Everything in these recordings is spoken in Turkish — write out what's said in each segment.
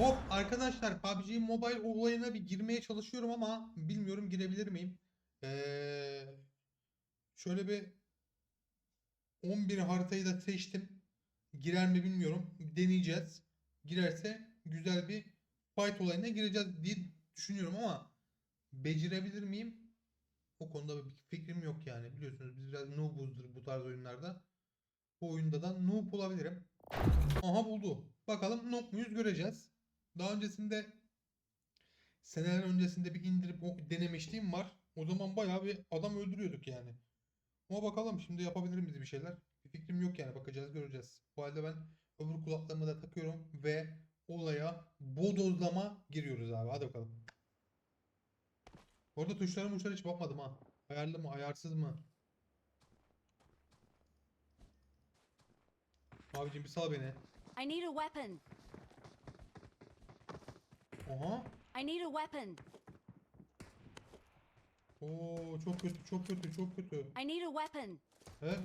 Hop arkadaşlar PUBG Mobile olayına bir girmeye çalışıyorum ama bilmiyorum girebilir miyim? Ee, şöyle bir 11 haritayı da seçtim. Girer mi bilmiyorum. Deneyeceğiz. Girerse güzel bir fight olayına gireceğiz diye düşünüyorum ama becerebilir miyim? O konuda bir fikrim yok yani. Biliyorsunuz biz biraz noobuzdur bu tarz oyunlarda. Bu oyunda da noob olabilirim. Aha buldu. Bakalım noob muyuz göreceğiz. Daha öncesinde seneler öncesinde bir indirip denemişliğim var. O zaman bayağı bir adam öldürüyorduk yani. Ama bakalım şimdi yapabilir miyiz bir şeyler? Bir fikrim yok yani bakacağız göreceğiz. Bu halde ben öbür kulaklığımı da takıyorum ve olaya bodozlama giriyoruz abi. Hadi bakalım. Orada tuşlara muşlara hiç bakmadım ha. Ayarlı mı ayarsız mı? Abicim bir sal beni. I need a weapon. Oha. I need a weapon. Oo çok kötü çok kötü çok kötü. I need a weapon. He?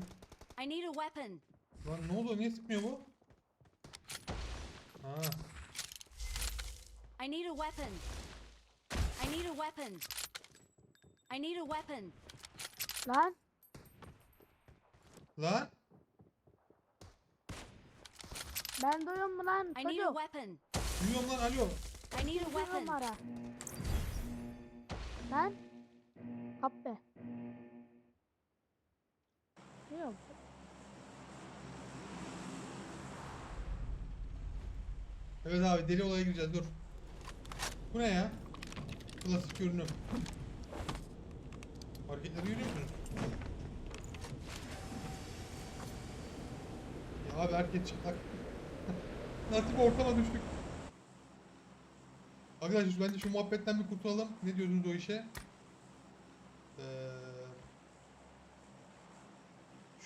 I need a weapon. Lan ne oldu? Niye sıkmıyor bu? Ha. I need a weapon. I need a weapon. I need a weapon. Lan Lan. ben duyuyorum lan I need a çocuk? weapon. Duyuyorum lan alo. I need a weapon. numara. Lan. Kap be. Duyuyorum. Evet abi deli olaya gireceğiz dur. Bu ne ya? Klasik görünüm. Hareketleri görüyor musunuz? Ya abi herkes çıplak. Nasıl bir ortama düştük. Arkadaşlar bence şu muhabbetten bir kurtulalım. Ne diyorsunuz o işe? Ee,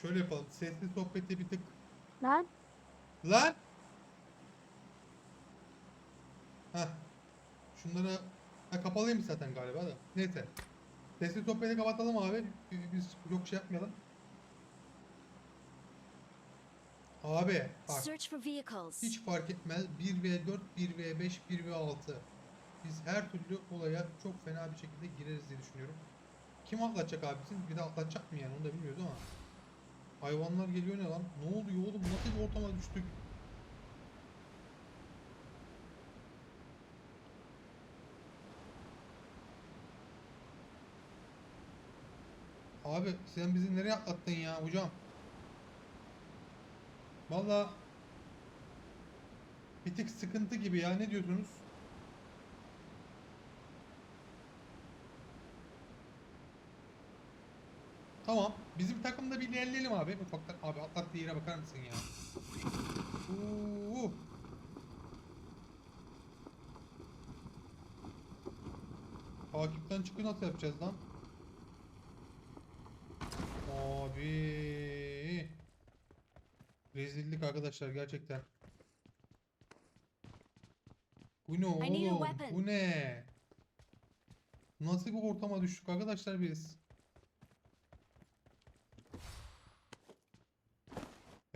şöyle yapalım. Sesli sohbeti bir tık. Lan. Lan! Heh. Şunları ha, kapalıymış zaten galiba da. Neyse. Sesli sohbeti kapatalım abi. Biz yok şey yapmayalım. Abi bak hiç fark etmez 1v4, 1v5, 1v6. Biz her türlü olaya çok fena bir şekilde gireriz diye düşünüyorum. Kim atlatacak abisin? Bir de atlatacak mı yani onu da bilmiyoruz ama. Hayvanlar geliyor ne lan? Ne oluyor oğlum? Nasıl bir ortama düştük? Abi sen bizi nereye atlattın ya hocam? Valla bir tık sıkıntı gibi ya ne diyorsunuz? Tamam. Bizim takımda bir ilerleyelim abi. Ufaktan abi atlattığı yere bakar mısın ya? Oo. Takipten çıkı nasıl yapacağız lan? Abi. Rezillik arkadaşlar gerçekten. Bu ne oğlum? Bu ne? Nasıl bir ortama düştük arkadaşlar biz?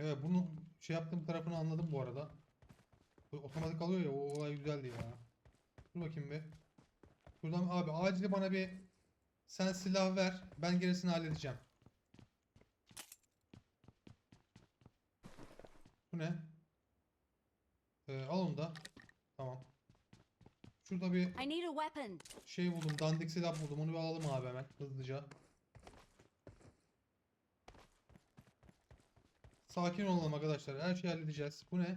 Evet bunu şey yaptığım tarafını anladım bu arada. Bu otomatik alıyor ya o olay güzeldi ya. Dur bakayım bir. Buradan abi acil bana bir sen silah ver. Ben gerisini halledeceğim. Bu ne? Ee, al onu da. Tamam. Şurada bir I need a weapon. şey buldum. Dandik silah buldum. Onu bir alalım abi hemen hızlıca. Sakin olalım arkadaşlar. Her şeyi halledeceğiz. Bu ne?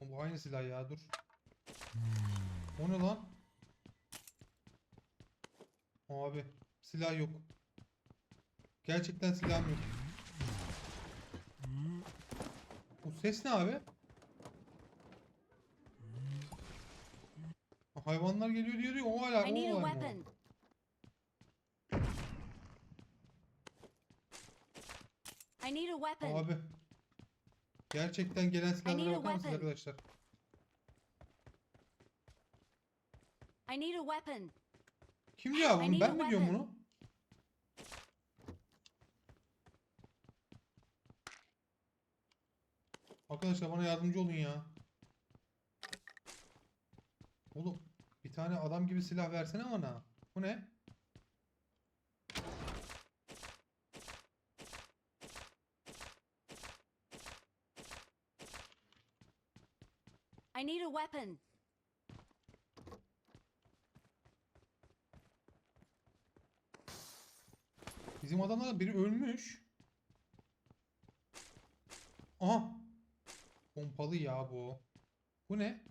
Bu aynı silah ya. Dur. O ne lan? Abi silah yok. Gerçekten silahım yok. Bu ses ne abi? Hayvanlar geliyor diyor diyor. O hala o a olay mı o? weapon. I need a weapon. Abi. Gerçekten gelen silahlara bakar mısınız arkadaşlar? I need a weapon. Kim diyor bunu? Ben mi diyorum bunu? Arkadaşlar bana yardımcı olun ya. Oğlum bir tane adam gibi silah versene bana. Bu ne? I need a weapon. Bizim adamlardan biri ölmüş. Aha. Pompalı ya bu. Bu ne?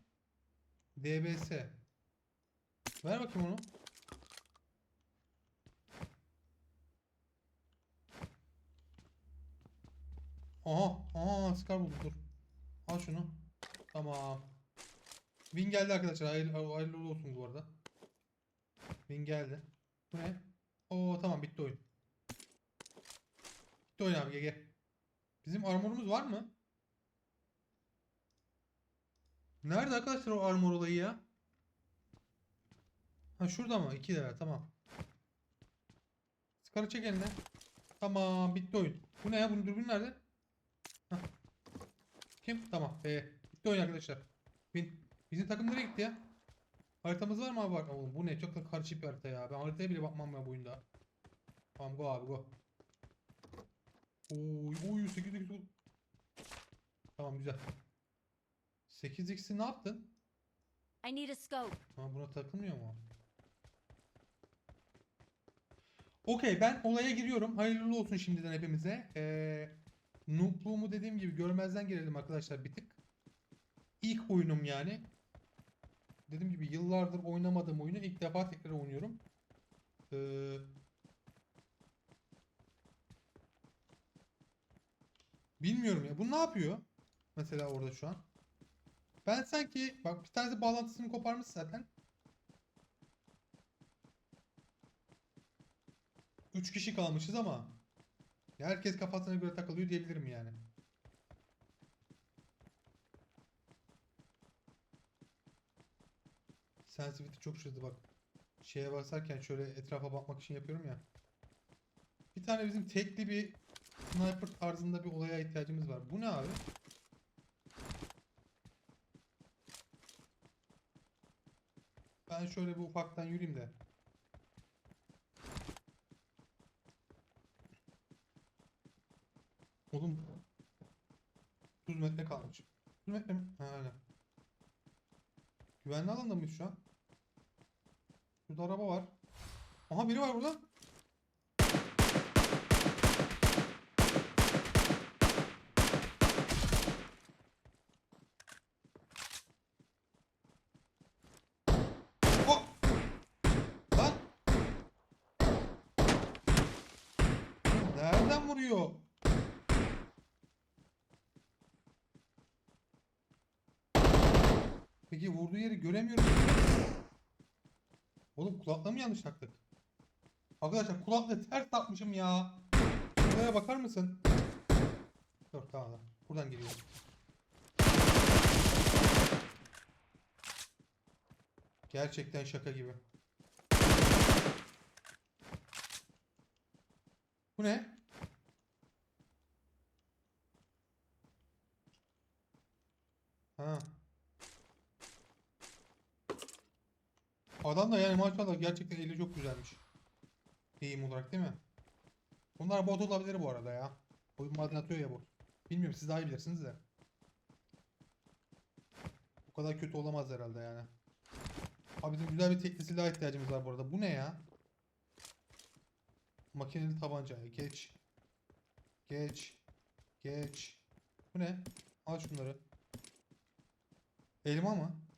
DBS. Ver bakayım onu. Aha, aha Scar buldu dur. Al şunu. Tamam. Win geldi arkadaşlar. Hayırlı, hayırlı olsun bu arada. Win geldi. Bu ne? Oo tamam bitti oyun. Bitti oyun abi GG. Bizim armorumuz var mı? Nerede arkadaşlar o armor olayı ya? Ha şurada mı? 2 lira tamam. Scar'ı çek eline. Tamam bitti oyun. Bu ne ya? Bunun dürbün nerede? Hah. Kim? Tamam. Ee, bitti oyun arkadaşlar. Bin. Bizim takım nereye gitti ya? Haritamız var mı abi? Var. Oğlum bu ne? Çok da karışık bir harita ya. Ben haritaya bile bakmam ya bu oyunda. Tamam go abi go. Oy oy 8 8 Tamam güzel. 8x'i ne yaptın? I need a scope. Ha buna takılmıyor mu? Okey ben olaya giriyorum. Hayırlı olsun şimdiden hepimize. Ee, noobluğumu dediğim gibi görmezden gelelim arkadaşlar bir tık. İlk oyunum yani. Dediğim gibi yıllardır oynamadığım oyunu ilk defa tekrar oynuyorum. Ee, bilmiyorum ya. Bu ne yapıyor? Mesela orada şu an. Ben sanki bak bir tanesi bağlantısını koparmış zaten. Üç kişi kalmışız ama herkes kafasına göre takılıyor diyebilirim yani. Sensitivity çok şurada bak. Şeye basarken şöyle etrafa bakmak için yapıyorum ya. Bir tane bizim tekli bir sniper tarzında bir olaya ihtiyacımız var. Bu ne abi? Ben şöyle bir ufaktan yürüyeyim de. Oğlum 30 metre kalmış. 30 metre mi? Ha öyle. Güvenli alanda mıyız şu an? Şurada araba var. Aha biri var burada. Nereden vuruyor? Peki vurduğu yeri göremiyorum. Oğlum kulaklığı mı yanlış taktık? Arkadaşlar kulaklığı ters takmışım ya. Buraya bakar mısın? Dur tamam. Buradan giriyorum. Gerçekten şaka gibi. Bu ne? Ha. Adam da yani maşallah gerçekten eli çok güzelmiş. Deyim olarak değil mi? Bunlar bot olabilir bu arada ya. Oyun bazen atıyor ya bot. Bilmiyorum siz daha iyi bilirsiniz de. Bu kadar kötü olamaz herhalde yani. Abi bizim güzel bir tekli silah ihtiyacımız var bu arada. Bu ne ya? Makineli tabanca. Geç. Geç. Geç. Bu ne? Al şunları. Elma mı?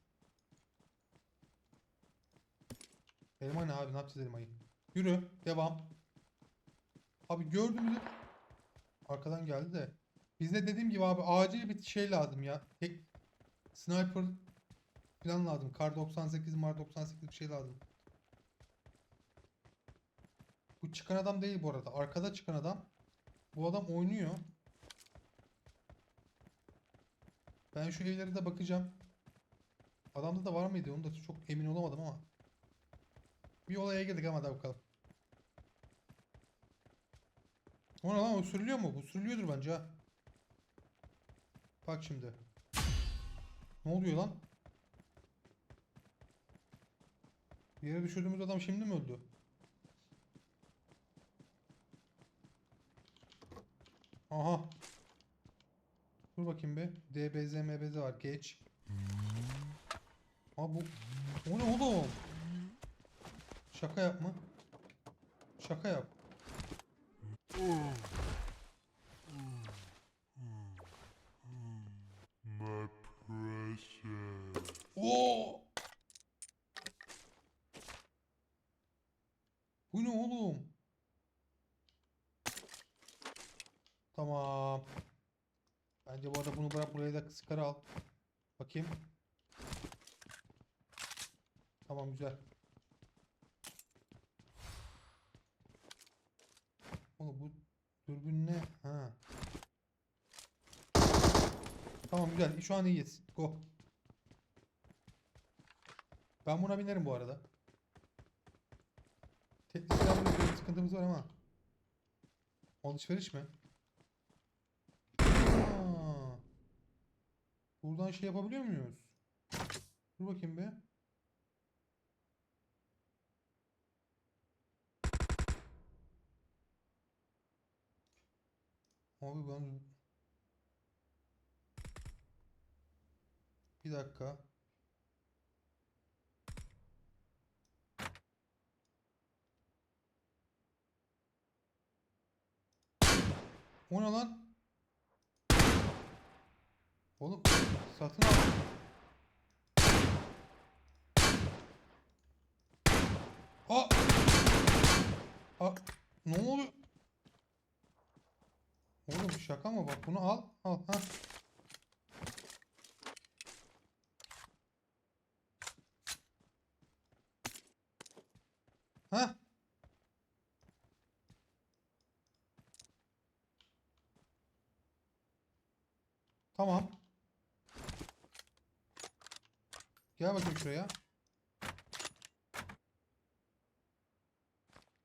Elma ne abi? Ne yapacağız elmayı? Yürü. Devam. Abi gördüğümüzde arkadan geldi de. Bizde dediğim gibi abi acil bir şey lazım ya. Tek sniper falan lazım. Kar 98, Mar 98 bir şey lazım. Bu çıkan adam değil bu arada. Arkada çıkan adam. Bu adam oynuyor. Ben şu evlere de bakacağım. Adamda da var mıydı? Onu da çok emin olamadım ama. Bir olaya girdik ama hadi bakalım. O ne lan o sürülüyor mu? Bu sürülüyordur bence ha. Bak şimdi. Ne oluyor lan? Yere düşürdüğümüz adam şimdi mi öldü? Aha. Dur bakayım bir. DBZ MBZ var. Geç. Aa bu. O ne oğlum? Şaka yapma. Şaka yap. My precious. Bu ne oğlum? Tamam. Bence bu arada bunu bırak buraya da sıkarı al. Bakayım. Tamam güzel. Oğlum bu dürbün ne? Ha. Tamam güzel. Şu an iyiyiz. Go. Ben buna binerim bu arada. Teknik silahla bir sıkıntımız var ama. Alışveriş mi? Aa. Buradan şey yapabiliyor muyuz? Dur bakayım be. Abi ben... Bir dakika. O ne lan? Oğlum satın al. Aa! Aa! Ne oluyor? Oğlum şaka mı? Bak bunu al. Al. Ha. Tamam. Gel bakayım şuraya.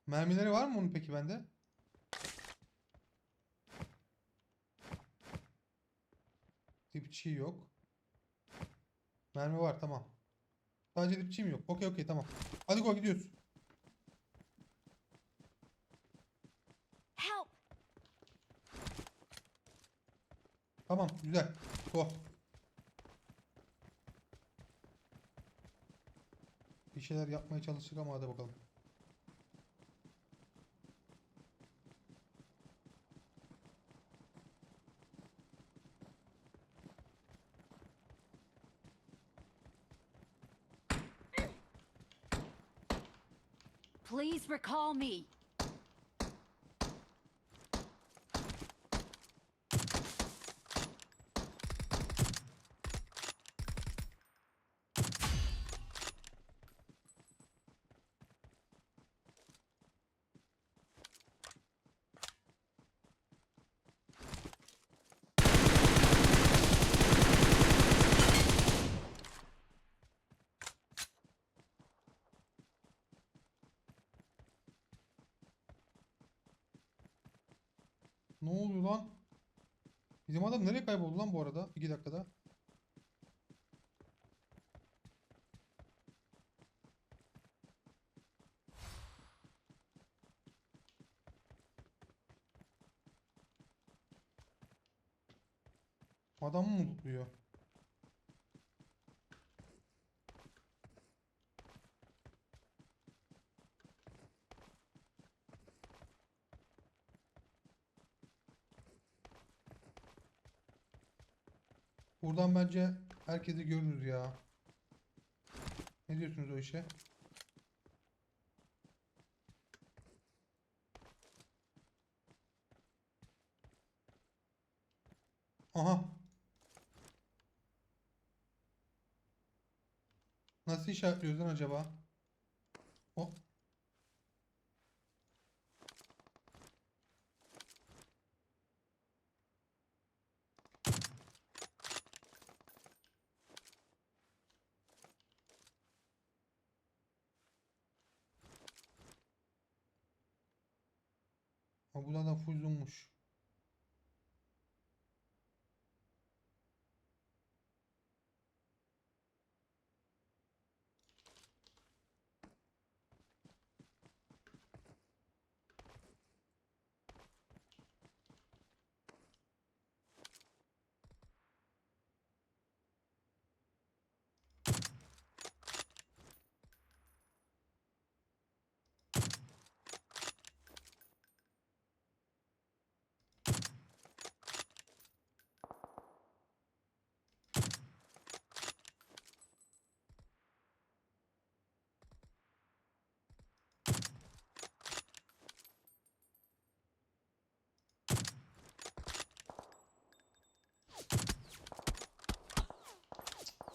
Mermileri var mı onun peki bende? Dipçiği yok. Mermi var tamam. Sadece dipçiğim yok. Okey okey tamam. Hadi go gidiyoruz. Tamam güzel. Go. Bir şeyler yapmaya çalıştık ama hadi bakalım. Please recall me. Ne oluyor lan? Bizim adam nereye kayboldu lan bu arada? 2 dakikada. Adam mı mutluyor? Buradan bence herkesi görürüz ya. Ne diyorsunuz o işe? Aha. Nasıl işaretliyoruz lan acaba? O. Ha bunlar da full zoom'muş.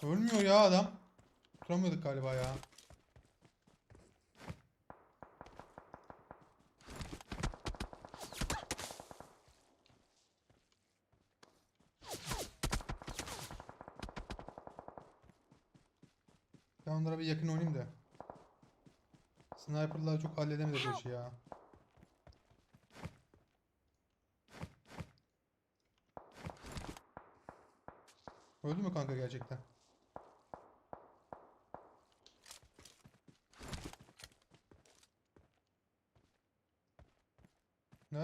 Ölmüyor ya adam. Tutamıyorduk galiba ya. Ben onlara bir yakın oynayayım da. Sniper'lar çok halledemedi bu işi ya. Öldü mü kanka gerçekten?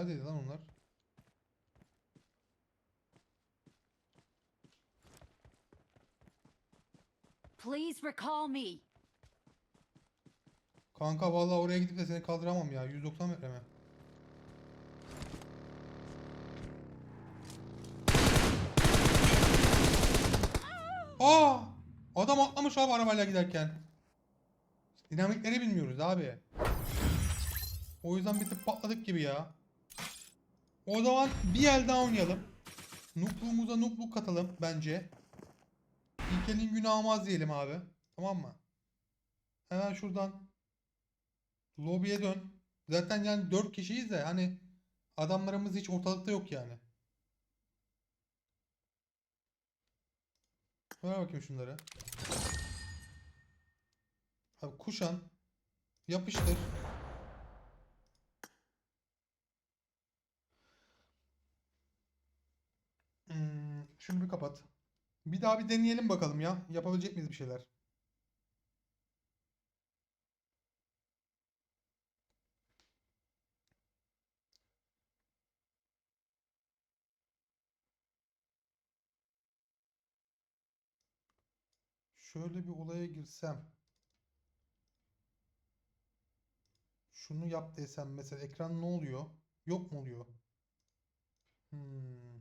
Neredeydi lan onlar? Please recall me. Kanka vallahi oraya gidip de seni kaldıramam ya. 190 metre mi? Aa! Adam atlamış abi arabayla giderken. Dinamikleri bilmiyoruz abi. O yüzden bir tık patladık gibi ya. O zaman bir el daha oynayalım. Nukluğumuza nukluk katalım bence. İlkelin günahı olmaz diyelim abi. Tamam mı? Hemen şuradan Lobiye dön. Zaten yani 4 kişiyiz de hani adamlarımız hiç ortalıkta yok yani. Ver bakayım şunları. Abi kuşan. Yapıştır. Hmm, şunu bir kapat. Bir daha bir deneyelim bakalım ya. Yapabilecek miyiz bir şeyler? Şöyle bir olaya girsem. Şunu yap desem mesela ekran ne oluyor? Yok mu oluyor? Hmm.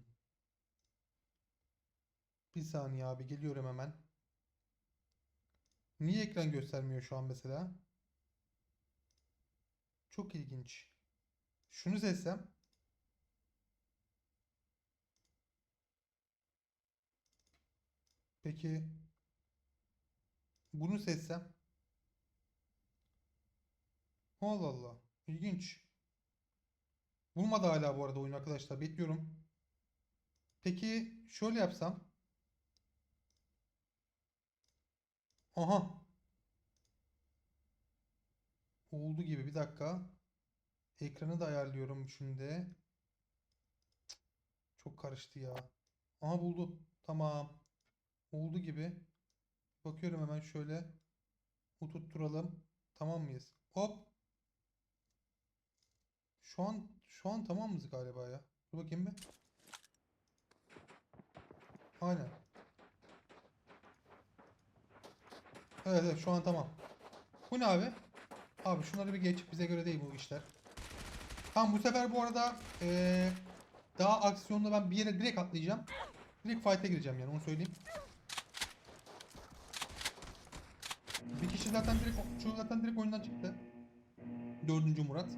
Bir saniye abi geliyorum hemen. Niye ekran göstermiyor şu an mesela? Çok ilginç. Şunu seçsem. Peki bunu seçsem. Allah Allah. İlginç. Bulmadı hala bu arada oyun arkadaşlar. Bekliyorum. Peki şöyle yapsam. Aha. Oldu gibi. Bir dakika. Ekranı da ayarlıyorum şimdi. Çok karıştı ya. Aha buldu. Tamam. Oldu gibi. Bakıyorum hemen şöyle. Oturtturalım. Tamam mıyız? Hop. Şu an şu an tamamız galiba ya. Dur bakayım bir. Aynen. Evet evet şu an tamam. Bu ne abi? Abi şunları bir geç. Bize göre değil bu işler. Tamam bu sefer bu arada eee, daha aksiyonda ben bir yere direkt atlayacağım. Direkt fight'e gireceğim yani onu söyleyeyim. Bir kişi zaten direkt şu zaten direkt oyundan çıktı. Dördüncü Murat.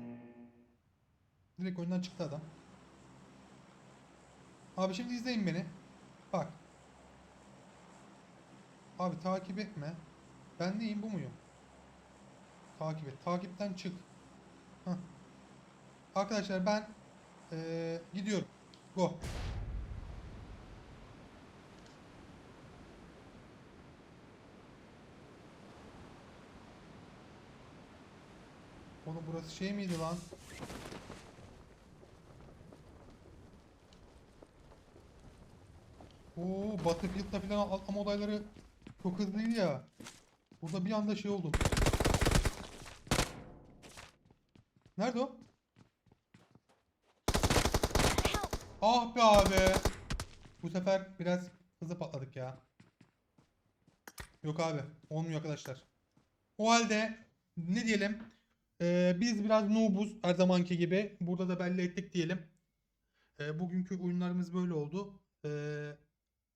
Direkt oyundan çıktı adam. Abi şimdi izleyin beni. Bak. Abi takip etme. Ben neyim bu muyum? Takip et. Takipten çık. Hah. Arkadaşlar ben eee, gidiyorum. Go. Oğlum burası şey miydi lan? Oo, Battlefield'da falan atlama olayları çok hızlıydı ya. Burada bir anda şey oldum. Nerede o? Ah be abi. Bu sefer biraz hızlı patladık ya. Yok abi. Olmuyor arkadaşlar. O halde ne diyelim? Ee, biz biraz noobuz her zamanki gibi. Burada da belli ettik diyelim. Ee, bugünkü oyunlarımız böyle oldu. Ee,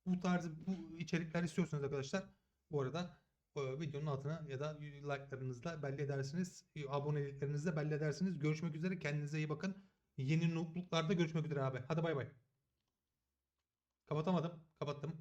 bu tarz bu içerikler istiyorsanız arkadaşlar bu arada videonun altına ya da like'larınızla belli edersiniz. e, Aboneliklerinizle belli edersiniz. Görüşmek üzere. Kendinize iyi bakın. Yeni noobluklarda görüşmek üzere abi. Hadi bay bay. Kapatamadım. Kapattım.